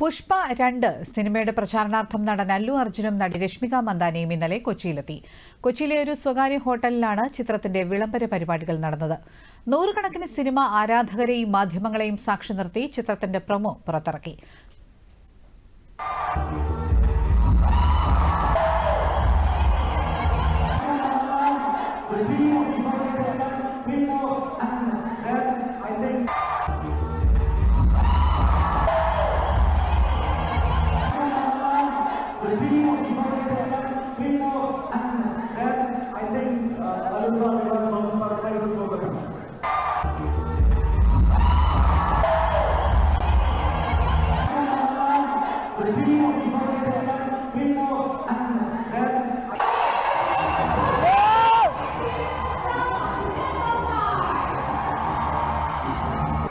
പുഷ്പ രണ്ട് സിനിമയുടെ പ്രചാരണാർത്ഥം നടൻ അല്ലു അർജുനും നടി രശ്മിക മന്ദാനയും ഇന്നലെ കൊച്ചിയിലെത്തി. കൊച്ചിയിലെ ഒരു സ്വകാര്യ ഹോട്ടലിലാണ് ചിത്രത്തിന്റെ വിളംബര പരിപാടികൾ നടന്നത്. നൂറുകണക്കിന് സിനിമ ആരാധകരെയും മാധ്യമങ്ങളെയും സാക്ഷി നിർത്തി ചിത്രത്തിന്റെ പ്രൊമോ പുറത്തിറക്കി.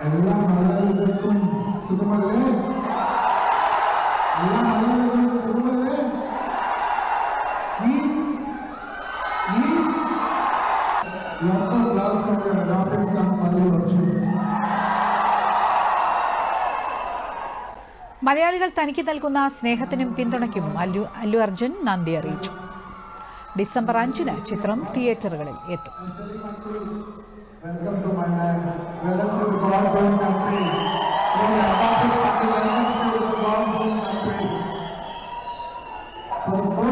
എല്ലാ മലയാളികൾക്കും സുഖമല്ലേ എല്ലാ മലയാളികൾക്കും സുഖമല്ലേ ഈ ഈ lots of love from your adopted son Allu Arjun. മലയാളികൾ തനിക്ക് നൽകുന്ന സ്നേഹത്തിനും പിന്തുണയ്ക്കും അല്ലു അല്ലു അർജുൻ നന്ദി അറിയിച്ചു. ഡിസംബർ അഞ്ചിന് ചിത്രം തിയേറ്ററുകളിൽ എത്തും. For